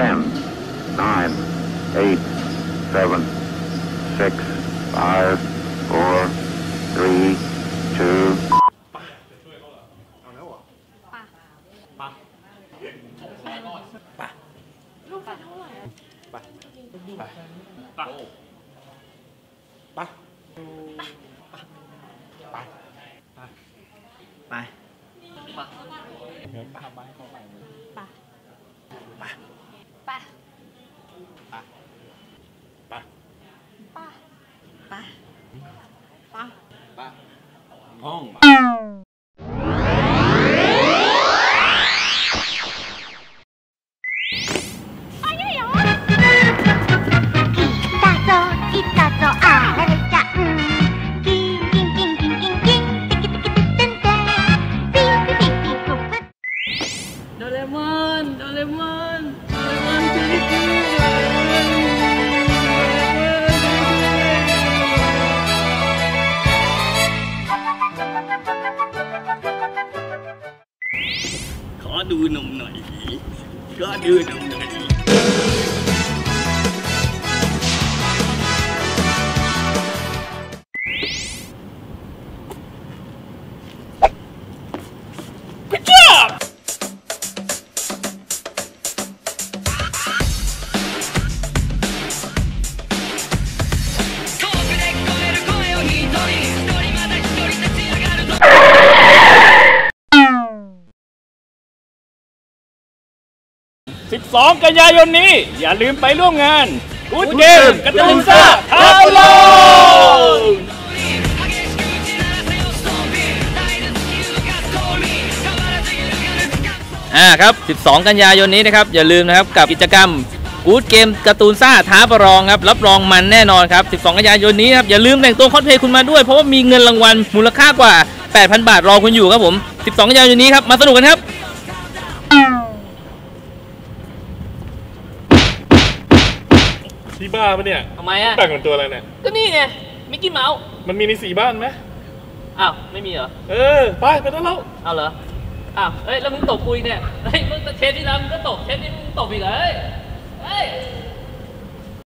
ten, nine, eight, seven, six, five, four, three, two, ไปไป ププโดเรมอน โดเรมอนโดเรมอน ขอดูนมหน่อย ขอดูนมหน่อย 12 กันยายนนี้ อย่าลืมไปร่วมงานกูดเกมกระตุ้นซ่าทาโลอ่าครับ 12 กันยายนนี้นะครับ อย่าลืมนะครับกับกิจกรรมกูดเกมการ์ตูนซ่าท้าประลองครับ รับรองมันแน่นอนครับ 12 กันยายนนี้ครับ อย่าลืมแต่งตัวคอสเพลย์คุณมาด้วย เพราะว่ามีเงินรางวัลมูลค่ากว่า 8,000 บาทรอคุณอยู่ครับผม 12 กันยายนนี้ครับ มาสนุกกันครับ ที่บ้าปะเนี่ยทำไมอะแต่งเป็นตัวอะไรเนี่ย ก็นี่ไงมิกกี้เมาส์มันมีในสีบ้านไหมอ้าวไม่มีเหรอ เออ ไปไปได้แล้ว เอาเหรอ อ้าวเอ้ยแล้วมึงตบกูอีกเนี่ย เฮ้ยมึงเทปที่แล้วมึงก็ตบเทปนี้มึงตบอีกเหรอเฮ้ยเฮ้ย